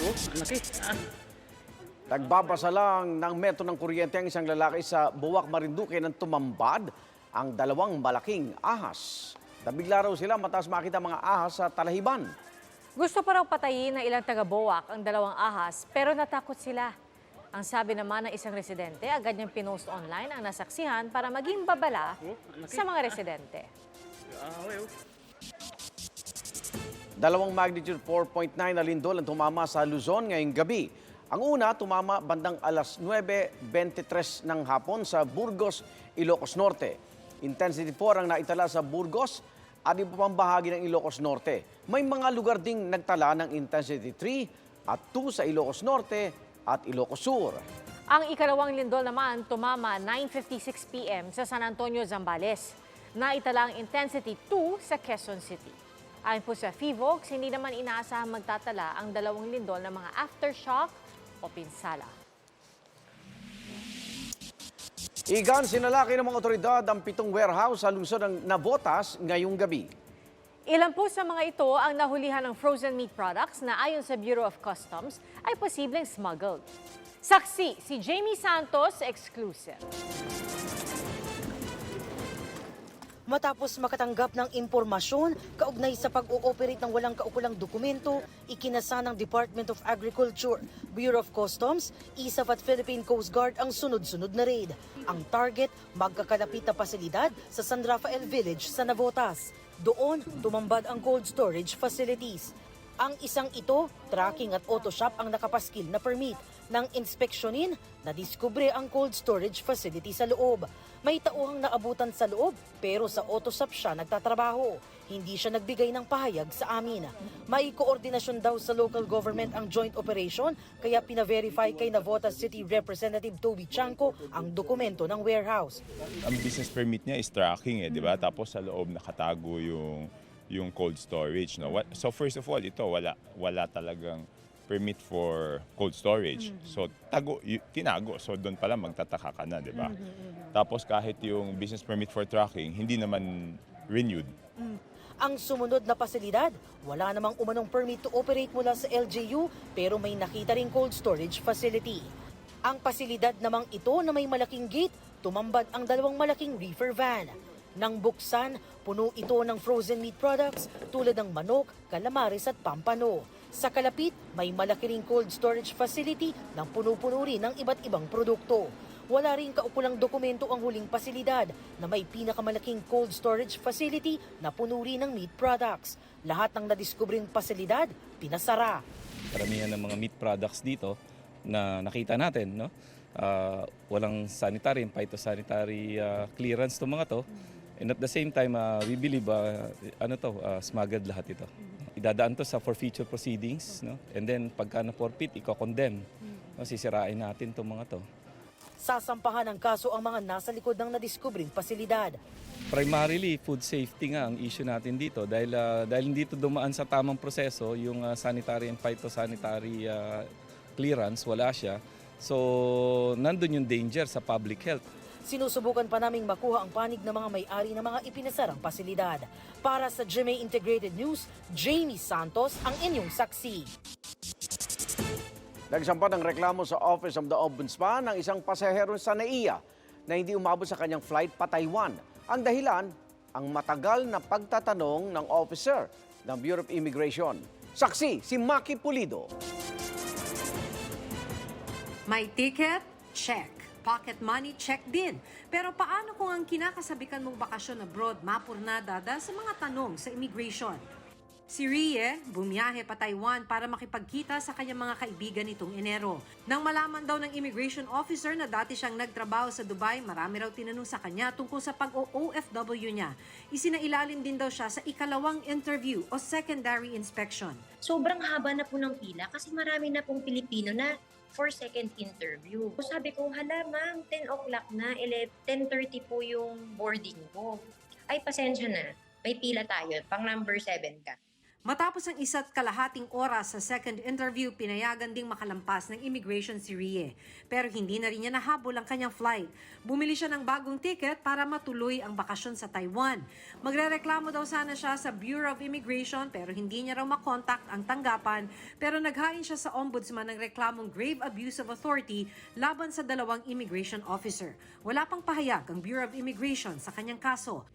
Oh, laki. Ah. Nagbabasa lang ng metro ng kuryente ang isang lalaki sa Buwak, Marinduque nang tumambad ang dalawang malaking ahas. Nabigla raw sila matapos makita mga ahas sa talahiban. Gusto pa raw patayin ng ilang taga-Boak ang dalawang ahas pero natakot sila. Ang sabi naman ng isang residente, agad niyang pinost online ang nasaksihan para maging babala Oh, sa mga residente. Ah, well. Dalawang magnitude 4.9 na lindol ang tumama sa Luzon ngayong gabi. Ang una, tumama bandang alas 9.23 ng hapon sa Burgos, Ilocos Norte. Intensity 4 ang naitala sa Burgos at iba pang bahagi ng Ilocos Norte. May mga lugar ding nagtala ng Intensity 3 at 2 sa Ilocos Norte at Ilocos Sur. Ang ikalawang lindol naman tumama 9.56 p.m. sa San Antonio, Zambales. Naitala ang intensity 2 sa Quezon City. Ayon po sa FIVOX, hindi naman inaasahang magtatala ang dalawang lindol ng mga aftershock o pinsala. Igan, sinalaki ng mga otoridad ang pitong warehouse sa lungsod ng Navotas ngayong gabi. Ilan po sa mga ito ang nahulihan ng frozen meat products na ayon sa Bureau of Customs ay posibleng smuggled. Saksi si Jamie Santos, exclusive. Matapos makatanggap ng impormasyon kaugnay sa pag-ooperate ng walang kaukulang dokumento, ikinasa ng Department of Agriculture, Bureau of Customs, ISAF at Philippine Coast Guard ang sunod-sunod na raid. Ang target, magkakalapit na pasilidad sa San Rafael Village sa Navotas. Doon, tumambad ang cold storage facilities. Ang isang ito, tracking at auto shop ang nakapaskil na permit. Nang inspeksyonin, nadiskubre ang cold storage facility sa loob. May tauhang naabutan sa loob, pero sa auto shop siya nagtatrabaho. Hindi siya nagbigay ng pahayag sa amin. May koordinasyon daw sa local government ang joint operation, kaya pina-verify kay Navotas City Representative Toby Chanco ang dokumento ng warehouse. ang business permit niya is tracking eh, di ba? Tapos sa loob nakatago yung yung cold storage, no. So first of all, ito wala wala talagang permit for cold storage. So tago tinago. So doon pala magtataka ka na, di ba? Tapos kahit yung business permit for tracking, hindi naman renewed. Ang sumunod na pasilidad, wala namang umanong permit to operate mula sa LGU pero may nakita ring cold storage facility. Ang pasilidad namang ito na may malaking gate, tumambad ang dalawang malaking reefer van. Nang buksan, puno ito ng frozen meat products tulad ng manok, calamares at pampano. Sa kalapit, may malaki ring cold storage facility ng puno-puno rin ng iba't ibang produkto. Wala rin kaukulang dokumento ang huling pasilidad na may pinakamalaking cold storage facility na puno rin ng meat products. Lahat ng nadiskubring pasilidad, pinasara. karamihan ng mga meat products dito na nakita natin, no? Ah, walang sanitary and phytosanitary ah, clearance to mga to. And at the same time, ah, we believe ah, ano to, ah, smuggled lahat ito. Idadaan to sa forfeiture proceedings, no? And then pagka na-forfeit, iko-condemn. No? Sisirain natin to mga to. Sasampahan ng kaso ang mga nasa likod ng nadiskubring pasilidad. Primarily, food safety nga ang issue natin dito dahil ah, dahil hindi ito dumaan sa tamang proseso, yung ah, sanitary and phytosanitary ah, clearance, wala siya. So, nandun yung danger sa public health. Sinusubukan pa naming makuha ang panig ng mga may-ari ng mga ipinasarang pasilidad. Para sa GMA Integrated News, Jamie Santos ang inyong saksi. Nagsampa ng reklamo sa Office of the Ombudsman ng isang pasahero sa NAIA na hindi umabot sa kanyang flight pa Taiwan. Ang dahilan, ang matagal na pagtatanong ng officer ng Bureau of Immigration. Saksi, si Maki Pulido. May ticket? Check. Pocket money? Check din. Pero paano kung ang kinakasabikan mong bakasyon abroad mapurnada dahil sa mga tanong sa immigration? Si Rie, bumiyahe pa Taiwan para makipagkita sa kanyang mga kaibigan nitong Enero. Nang malaman daw ng immigration officer na dati siyang nagtrabaho sa Dubai, marami raw tinanong sa kanya tungkol sa pag-OFW niya. Isinailalim din daw siya sa ikalawang interview o secondary inspection. sobrang haba na po ng pila kasi marami na pong Pilipino na for second interview. So sabi ko, hala ma'am, 10 o'clock na, 11, 10.30 po yung boarding ko. Ay, pasensya na, may pila tayo, pang number 7 ka. Matapos ang isa't kalahating oras sa second interview, pinayagan ding makalampas ng immigration si Rie. Pero hindi na rin niya nahabol ang kanyang flight. Bumili siya ng bagong ticket para matuloy ang bakasyon sa Taiwan. Magrereklamo daw sana siya sa Bureau of Immigration pero hindi niya raw makontak ang tanggapan. Pero naghain siya sa ombudsman ng reklamong grave abuse of authority laban sa dalawang immigration officer. Wala pang pahayag ang Bureau of Immigration sa kanyang kaso.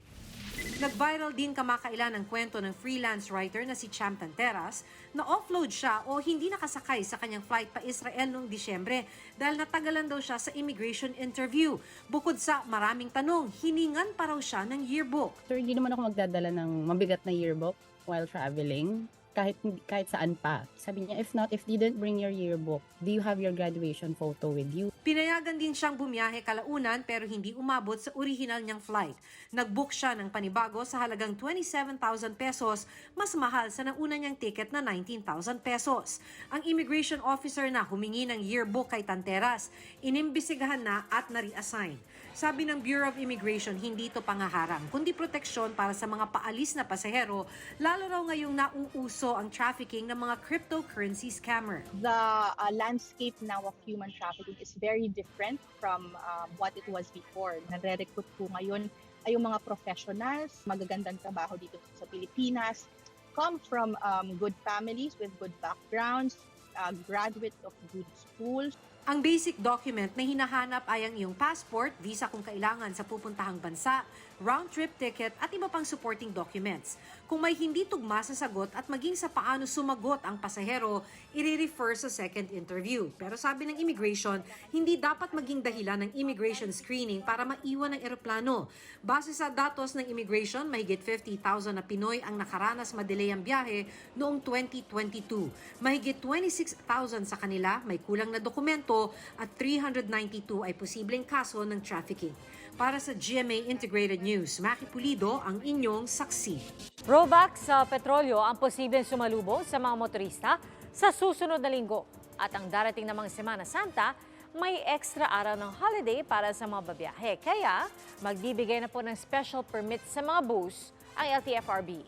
Nag-viral din kamakailan ang kwento ng freelance writer na si Cham Tanteras na offload siya o hindi nakasakay sa kanyang flight pa Israel noong Disyembre dahil natagalan daw siya sa immigration interview. Bukod sa maraming tanong, hiningan pa raw siya ng yearbook. Sir, hindi naman ako magdadala ng mabigat na yearbook while traveling. Kahit, kahit saan pa. Sabi niya, if not, if didn't bring your yearbook, do you have your graduation photo with you? Pinayagan din siyang bumiyahe kalaunan pero hindi umabot sa original niyang flight. Nag-book siya ng panibago sa halagang 27,000 pesos, mas mahal sa nauna niyang ticket na 19,000 pesos. Ang immigration officer na humingi ng yearbook kay Tanteras, inimbisigahan na at na-reassign. Sabi ng Bureau of Immigration, hindi ito pangaharang, kundi proteksyon para sa mga paalis na pasahero, lalo raw ngayong nauuso ang trafficking ng mga cryptocurrency scammer. the uh, landscape now of human trafficking is very different from um, what it was before. Nagre-recruit po ngayon ay yung mga professionals, magagandang trabaho dito sa Pilipinas, come from um, good families with good backgrounds, uh, graduates of good schools, Ang basic document na hinahanap ay ang iyong passport, visa kung kailangan sa pupuntahang bansa, round-trip ticket at iba pang supporting documents. Kung may hindi tugma sa sagot at maging sa paano sumagot ang pasahero, i-refer sa second interview. Pero sabi ng immigration, hindi dapat maging dahilan ng immigration screening para maiwan ng eroplano. Base sa datos ng immigration, mahigit 50,000 na Pinoy ang nakaranas madelay ang biyahe noong 2022. Mahigit 26,000 sa kanila may kulang na dokumento at 392 ay posibleng kaso ng trafficking. Para sa GMA Integrated News, Maki Pulido ang inyong saksi. Rollback sa petrolyo ang posibleng sumalubong sa mga motorista sa susunod na linggo. At ang darating namang Semana Santa, may extra araw ng holiday para sa mga babiyahe. Kaya magbibigay na po ng special permit sa mga bus ang LTFRB.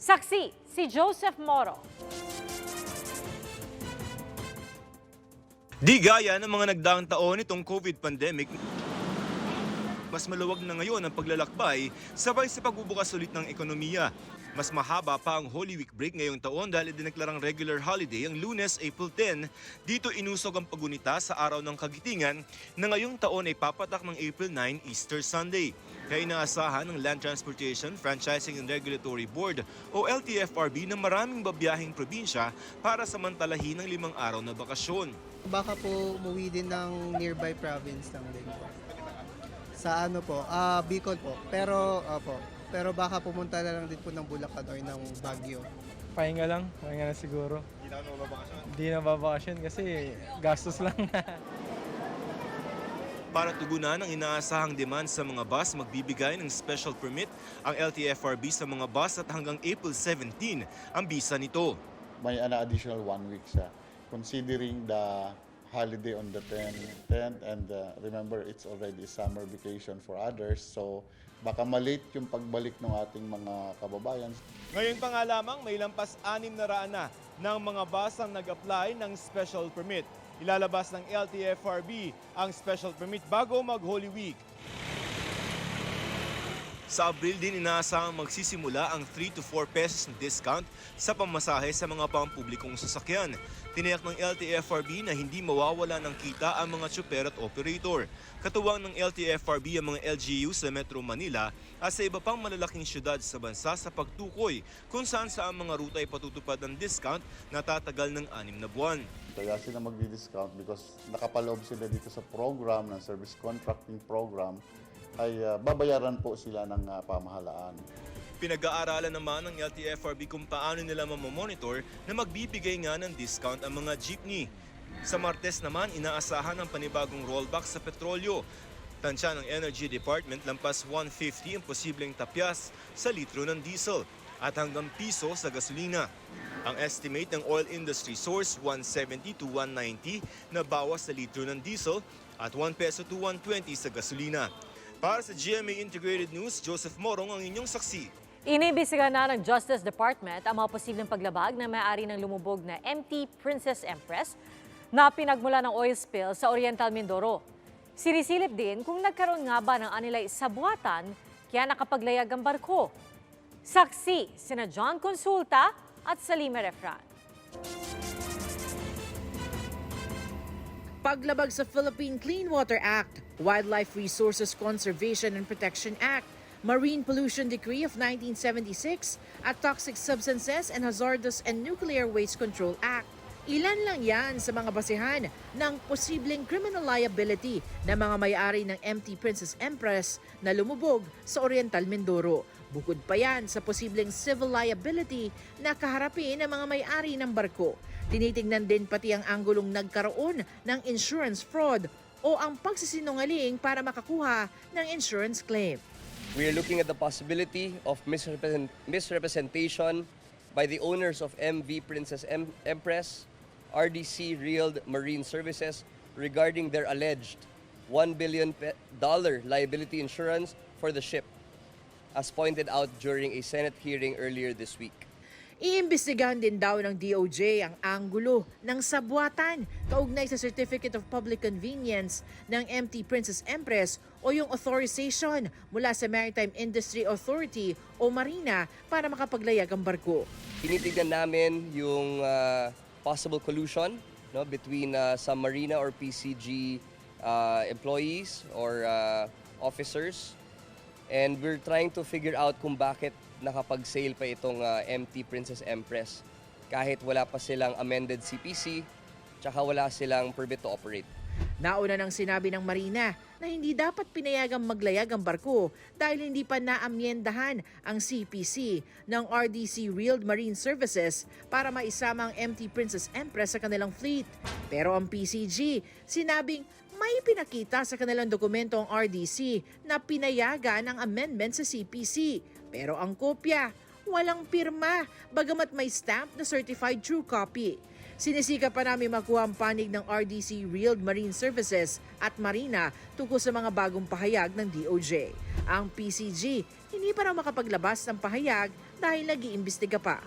Saksi, si Joseph Moro. Di gaya ng mga nagdaang taon itong COVID pandemic, mas maluwag na ngayon ang paglalakbay sabay sa pagbubukas ulit ng ekonomiya. Mas mahaba pa ang Holy Week break ngayong taon dahil dineklarang regular holiday ang lunes, April 10. Dito inusog ang pagunita sa araw ng kagitingan na ngayong taon ay papatak ng April 9, Easter Sunday. Kaya inaasahan ng Land Transportation, Franchising and Regulatory Board o LTFRB na maraming babiyahing probinsya para samantalahin ng limang araw na bakasyon. Baka po umuwi din ng nearby province lang din po. Sa ano po, ah Bicol po. Pero, opo, pero baka pumunta na lang din po ng Bulacan or ng Baguio. Pahinga lang, pahinga na siguro. Hindi na babakasyon? Hindi na babakasyon kasi gastos lang. Para tugunan ang inaasahang demand sa mga bus, magbibigay ng special permit ang LTFRB sa mga bus at hanggang April 17 ang bisa nito. may an additional one week siya considering the holiday on the 10th, 10th and uh, remember it's already summer vacation for others so baka malate yung pagbalik ng ating mga kababayan. Ngayon pa nga lamang may lampas anim na raan na ng mga bus ang nag-apply ng special permit. Ilalabas ng LTFRB ang special permit bago mag-Holy Week. Sa Abril din inaasahang magsisimula ang 3 to 4 pesos na discount sa pamasahe sa mga pampublikong sasakyan. Tiniyak ng LTFRB na hindi mawawala ng kita ang mga tsuper at operator. Katuwang ng LTFRB ang mga LGU sa Metro Manila at sa iba pang malalaking syudad sa bansa sa pagtukoy kung saan saan mga ruta ay patutupad ng discount na tatagal ng anim na buwan. Kaya sila magdi-discount because nakapaloob sila dito sa program ng service contracting program ay uh, babayaran po sila ng uh, pamahalaan. Pinag-aaralan naman ng LTFRB kung paano nila mamamonitor na magbibigay nga ng discount ang mga jeepney. Sa Martes naman, inaasahan ang panibagong rollback sa petrolyo. Tansya ng Energy Department lampas 150 ang posibleng tapyas sa litro ng diesel at hanggang piso sa gasolina. Ang estimate ng oil industry source 170 to 190 na bawas sa litro ng diesel at 1 peso to 120 sa gasolina. Para sa GMA Integrated News, Joseph Morong ang inyong saksi. Inibisigan na ng Justice Department ang mga posibleng paglabag na may-ari ng lumubog na MT Princess Empress na pinagmula ng oil spill sa Oriental Mindoro. Sinisilip din kung nagkaroon nga ba ng anilay sa buwatan kaya nakapaglayag ang barko. Saksi sina John Consulta at Salima Refran. Paglabag sa Philippine Clean Water Act, Wildlife Resources Conservation and Protection Act, Marine Pollution Decree of 1976 at Toxic Substances and Hazardous and Nuclear Waste Control Act. Ilan lang yan sa mga basehan ng posibleng criminal liability ng mga may-ari ng MT Princess Empress na lumubog sa Oriental Mindoro. Bukod pa yan sa posibleng civil liability na kaharapin ng mga may-ari ng barko. Tinitingnan din pati ang anggulong nagkaroon ng insurance fraud o ang pagsisinungaling para makakuha ng insurance claim. We are looking at the possibility of misrepresent- misrepresentation by the owners of MV Princess Em- Empress, RDC Real Marine Services regarding their alleged $1 billion liability insurance for the ship, as pointed out during a Senate hearing earlier this week. Iimbestigahan din daw ng DOJ ang anggulo ng sabwatan kaugnay sa Certificate of Public Convenience ng MT Princess Empress o yung authorization mula sa Maritime Industry Authority o Marina para makapaglayag ang barko. Tinitignan namin yung uh, possible collusion no, between uh, some Marina or PCG uh, employees or uh, officers. And we're trying to figure out kung bakit nakapag-sale pa itong uh, MT Princess Empress kahit wala pa silang amended CPC tsaka wala silang permit to operate. Nauna nang sinabi ng Marina na hindi dapat pinayagang maglayag ang barko dahil hindi pa naamyendahan ang CPC ng RDC Real Marine Services para maisama ang MT Princess Empress sa kanilang fleet. Pero ang PCG sinabing may pinakita sa kanilang dokumento ang RDC na pinayagan ang amendment sa CPC. Pero ang kopya, walang pirma, bagamat may stamp na certified true copy. Sinisika pa namin makuha ang panig ng RDC Real Marine Services at Marina tungkol sa mga bagong pahayag ng DOJ. Ang PCG hindi pa raw makapaglabas ng pahayag dahil nag-iimbestiga pa.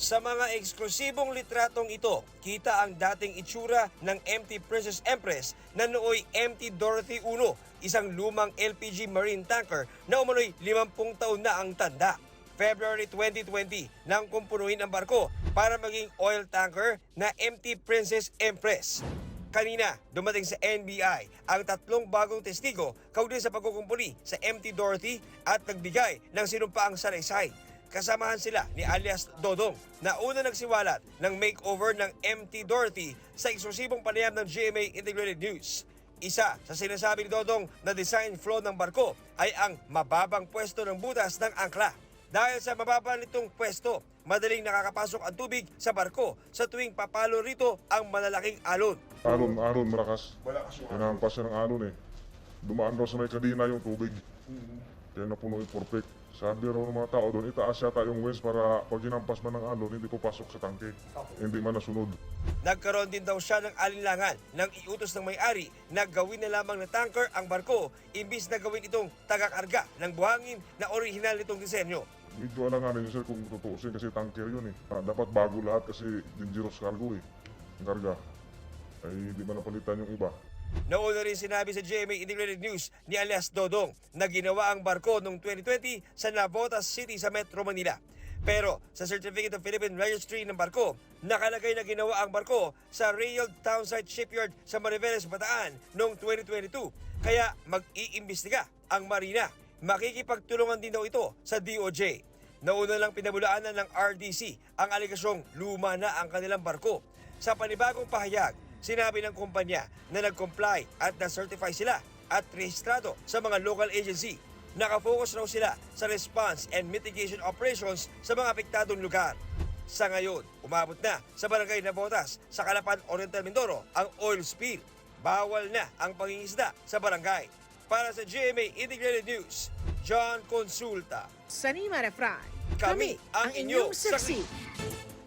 Sa mga eksklusibong litratong ito, kita ang dating itsura ng MT Princess Empress na nooy MT Dorothy 1, isang lumang LPG marine tanker na umano'y 50 taon na ang tanda. February 2020 nang kumpunuhin ang barko para maging oil tanker na MT Princess Empress. Kanina, dumating sa NBI ang tatlong bagong testigo kaugnay sa pagkukumpuni sa MT Dorothy at nagbigay ng sinumpaang salaysay. Kasamahan sila ni alias Dodong na una nagsiwalat ng makeover ng MT Dorothy sa eksklusibong panayam ng GMA Integrated News. Isa sa sinasabi ni Dodong na design flaw ng barko ay ang mababang pwesto ng butas ng angkla. Dahil sa mababa nitong pwesto, madaling nakakapasok ang tubig sa barko sa tuwing papalo rito ang malalaking alon. Alon, alon, malakas. Malakas yung alon. Ng alon eh. Dumaan daw sa may kadina yung tubig. Kaya napuno yung perfect. Sabi raw ng mga tao doon, itaas yata yung winch para pag ginampas man ng alon, hindi papasok sa tangke. Hindi man nasunod. Nagkaroon din daw siya ng alinlangan nang iutos ng may-ari na gawin na lamang na tanker ang barko imbis na gawin itong taga-karga ng buhangin na orihinal nitong disenyo. Medyo alanganin sir kung tutuusin kasi tanker yun eh. Ah, Dapat bago lahat kasi dangerous cargo eh. Ang karga. Ay hindi man napalitan yung iba. Nauna rin sinabi sa GMA Integrated News ni alias Dodong na ginawa ang barko noong 2020 sa Navotas City sa Metro Manila. Pero sa Certificate of Philippine Registry ng barko, nakalagay na ginawa ang barko sa Real Townsite Shipyard sa Mariveles, Bataan noong 2022. Kaya mag-iimbestiga ang Marina. Makikipagtulungan din daw ito sa DOJ. Nauna lang pinabulaanan ng RDC ang aligasyong luma na ang kanilang barko. Sa panibagong pahayag, sinabi ng kumpanya na nag-comply at na-certify sila at rehistrado sa mga local agency. Nakafocus raw sila sa response and mitigation operations sa mga apektadong lugar. Sa ngayon, umabot na sa barangay na Botas sa Kalapan, Oriental Mindoro ang oil spill. Bawal na ang pangingisda sa barangay. Para sa GMA Integrated News, John Consulta. Sanima Refran, Kami ang inyong saksi.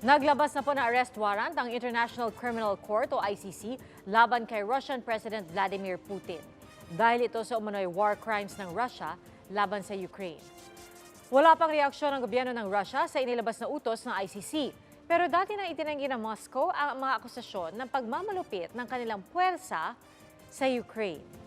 Naglabas na po na arrest warrant ang International Criminal Court o ICC laban kay Russian President Vladimir Putin. Dahil ito sa umano'y war crimes ng Russia laban sa Ukraine. Wala pang reaksyon ng gobyerno ng Russia sa inilabas na utos ng ICC. Pero dati nang itinanggi ng Moscow ang mga akusasyon ng pagmamalupit ng kanilang puwersa sa Ukraine.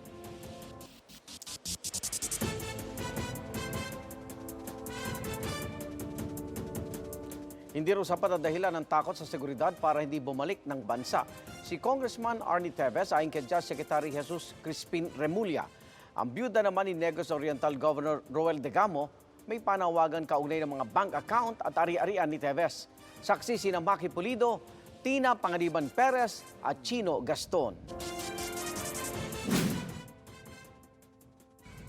Hindi raw sapat na dahilan ng takot sa seguridad para hindi bumalik ng bansa. Si Congressman Arnie Teves ayon kay Secretary Jesus Crispin Remulla. Ang byuda naman ni Negros Oriental Governor Roel Degamo may panawagan kaugnay ng mga bank account at ari-arian ni Teves. Saksi sina Maki Pulido, Tina Pangaliban Perez at Chino Gaston.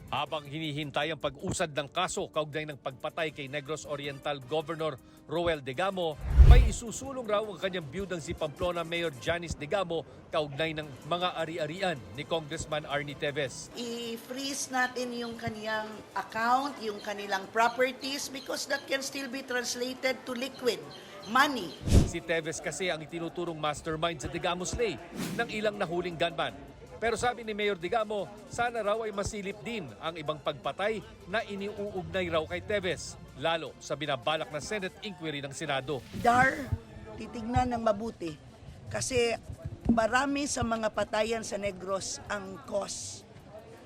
Habang hinihintay ang pag-usad ng kaso kaugnay ng pagpatay kay Negros Oriental Governor Roel Degamo, may isusulong raw ang kanyang biyudang si Pamplona Mayor Janice Degamo kaugnay ng mga ari-arian ni Congressman Arnie Teves. i-freeze natin yung kaniyang account, yung kanilang properties because that can still be translated to liquid money. Si Teves kasi ang itinuturong mastermind sa Degamo Slay ng ilang nahuling gunman. Pero sabi ni Mayor Digamo, sana raw ay masilip din ang ibang pagpatay na iniuugnay raw kay Teves, lalo sa binabalak na Senate inquiry ng Senado. Dar, titignan ng mabuti kasi marami sa mga patayan sa Negros ang cause,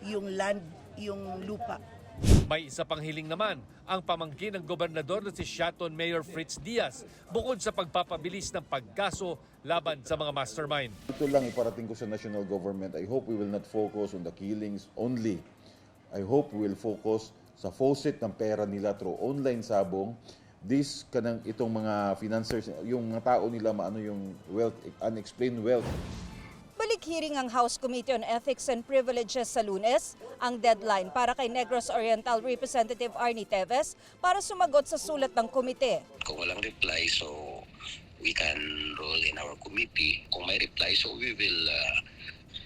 yung land, yung lupa. May isa pang hiling naman ang pamangkin ng gobernador na si Shaton Mayor Fritz Diaz bukod sa pagpapabilis ng pagkaso laban sa mga mastermind. Ito lang iparating ko sa national government. I hope we will not focus on the killings only. I hope we will focus sa faucet ng pera nila through online sabong. This kanang itong mga financiers, yung mga tao nila maano yung wealth, unexplained wealth. Balik hearing ang House Committee on Ethics and Privileges sa lunes, ang deadline para kay Negros Oriental Representative Arnie Teves para sumagot sa sulat ng komite. Kung walang reply, so we can roll in our committee. Kung may reply, so we will uh,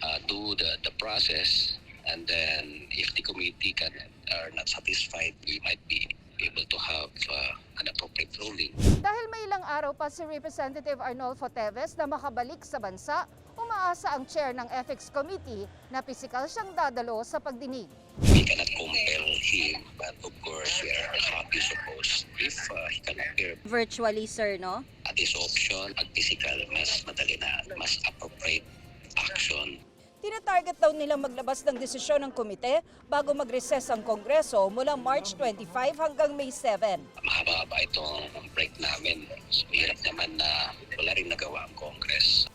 uh, do the, the process. And then if the committee can are not satisfied, we might be able to have uh, an appropriate ruling. Dahil may ilang araw pa si Representative Arnolfo Teves na makabalik sa bansa, umaasa ang chair ng Ethics Committee na pisikal siyang dadalo sa pagdinig. We cannot compel him, but of course, we are happy suppose if uh, he can appear Virtually, sir, no? at his option, pag physical, mas madali na, mas appropriate action. Tinatarget daw nilang maglabas ng desisyon ng komite bago mag-recess ang Kongreso mula March 25 hanggang May 7. Mahaba-haba itong break namin. So, hirap naman na wala rin nagawa ang Congress.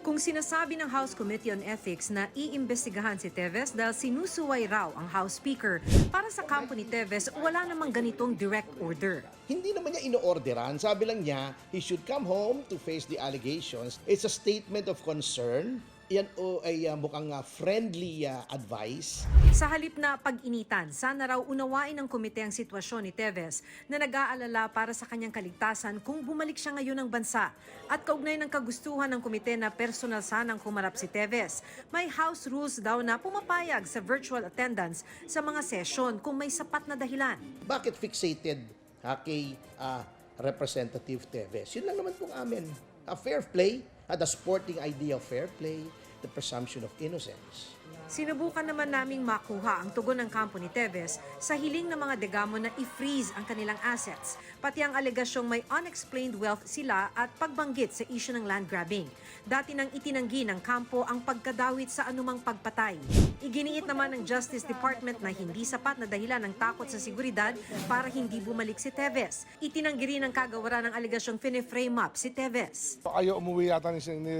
Kung sinasabi ng House Committee on Ethics na iimbestigahan si Teves dahil sinusuway raw ang House Speaker, para sa kampo ni Teves, wala namang ganitong direct order. Hindi naman niya ino-orderan. Sabi lang niya, he should come home to face the allegations. It's a statement of concern. Yan o ay uh, mukhang uh, friendly uh, advice. Sa halip na pag-initan, sana raw unawain ng komite ang sitwasyon ni Teves na nag-aalala para sa kanyang kaligtasan kung bumalik siya ngayon ng bansa. At kaugnay ng kagustuhan ng komite na personal sanang kumarap si Teves, may house rules daw na pumapayag sa virtual attendance sa mga session kung may sapat na dahilan. Bakit fixated ha, kay uh, Representative Teves? Yun lang naman pong amin. A fair play, uh, the sporting idea of fair play, the presumption of innocence. Sinubukan naman naming makuha ang tugon ng kampo ni Teves sa hiling ng mga degamo na i-freeze ang kanilang assets, pati ang alegasyong may unexplained wealth sila at pagbanggit sa issue ng land grabbing. Dati nang itinanggi ng kampo ang pagkadawit sa anumang pagpatay. Iginiit naman ng Justice Department na hindi sapat na dahilan ng takot sa seguridad para hindi bumalik si Teves. Itinanggi rin ang kagawaran ng alegasyong fine-frame up si Teves. Ayaw umuwi yata ni, ni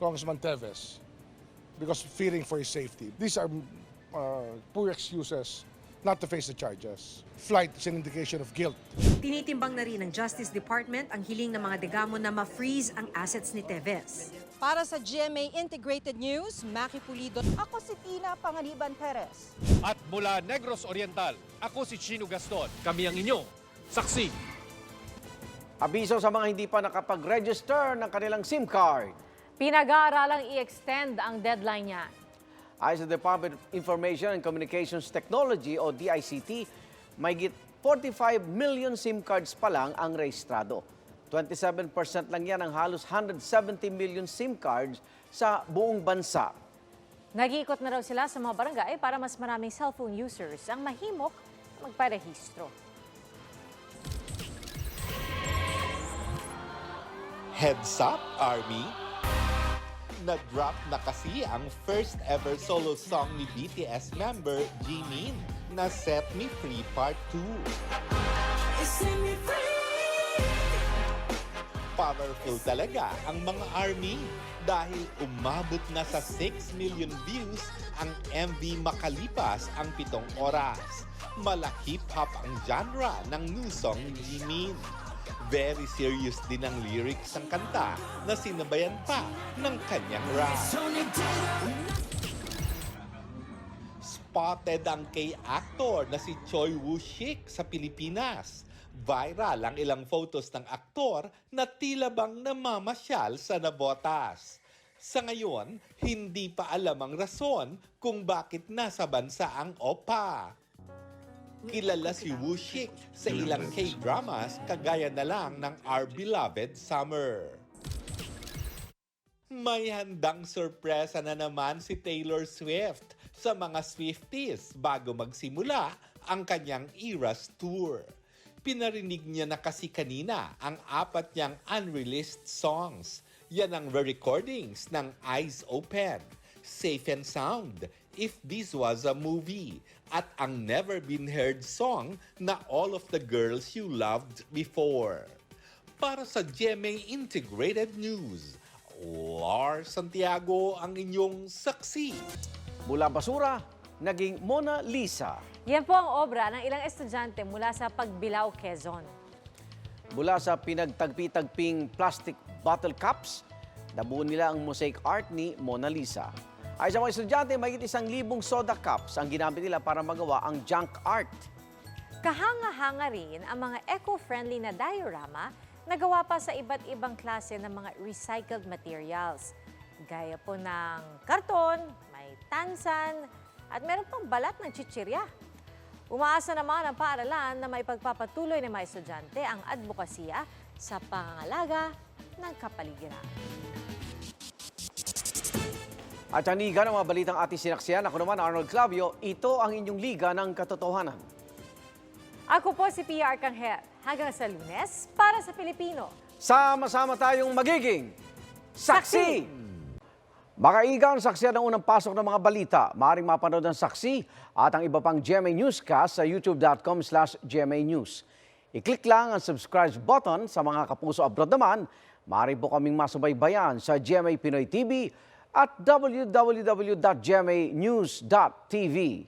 Congressman Teves because fearing for his safety. These are uh, poor excuses not to face the charges. Flight is an indication of guilt. Tinitimbang na rin ng Justice Department ang hiling ng mga degamo na ma-freeze ang assets ni Teves. Para sa GMA Integrated News, Maki Pulido, ako si Tina Panganiban Perez. At mula Negros Oriental, ako si Chino Gaston. Kami ang inyong saksi. Abiso sa mga hindi pa nakapag-register ng kanilang SIM card. Pinag-aaralang i-extend ang deadline niya. Ayon sa Department of Information and Communications Technology o DICT, may git 45 million SIM cards pa lang ang rehistrado. 27% lang yan ang halos 170 million SIM cards sa buong bansa. Nag-iikot na raw sila sa mga barangay para mas maraming cellphone users ang mahimok magparehistro. Heads up, Army! Na-drop na kasi ang first ever solo song ni BTS member Jimin na Set Me Free Part 2. Powerful talaga ang mga ARMY dahil umabot na sa 6 million views ang MV makalipas ang pitong oras. Malahip hop ang genre ng new song ni Jimin. Very serious din ang lyrics ng kanta na sinabayan pa ng kanyang rap. Spotted ang K-actor na si Choi Woo-shik sa Pilipinas. Viral ang ilang photos ng aktor na tila bang namamasyal sa Navotas. Sa ngayon, hindi pa alam ang rason kung bakit nasa bansa ang OPA. Kilala si Woo-shik sa ilang K-dramas kagaya na lang ng Our Beloved Summer. May handang sorpresa na naman si Taylor Swift sa mga Swifties bago magsimula ang kanyang Eras Tour. Pinarinig niya na kasi kanina ang apat niyang unreleased songs. Yan ang re-recordings ng Eyes Open, Safe and Sound, If This Was a Movie, at ang Never Been Heard song na All of the Girls You Loved Before. Para sa GMA Integrated News, Lars Santiago ang inyong saksi. Mula basura, naging Mona Lisa. Yan po ang obra ng ilang estudyante mula sa Pagbilao, Quezon. Mula sa pinagtagpi-tagping plastic bottle cups, nabuo nila ang mosaic art ni Mona Lisa. Ay sa mga estudyante, may isang libong soda cups ang ginamit nila para magawa ang junk art. Kahanga-hanga rin ang mga eco-friendly na diorama na gawa pa sa iba't ibang klase ng mga recycled materials. Gaya po ng karton, may tansan, at meron pang balat ng chichirya. Umaasa naman ang paaralan na may pagpapatuloy ng mga estudyante ang advokasya sa pangangalaga ng kapaligiran. At yan liga ng mga balitang ating sinaksiyan. Ako naman, Arnold Clavio. Ito ang inyong liga ng katotohanan. Ako po si Pia Arcangel. Hanggang sa lunes, para sa Pilipino. Sama-sama tayong magiging saksi! Makaiga ang saksiyan ng unang pasok ng mga balita. Maaring mapanood ang saksi at ang iba pang GMA Newscast sa youtube.com slash GMA News. I-click lang ang subscribe button sa mga kapuso abroad naman. Maaari po kaming masubaybayan sa GMA Pinoy TV at www.gmanews.tv.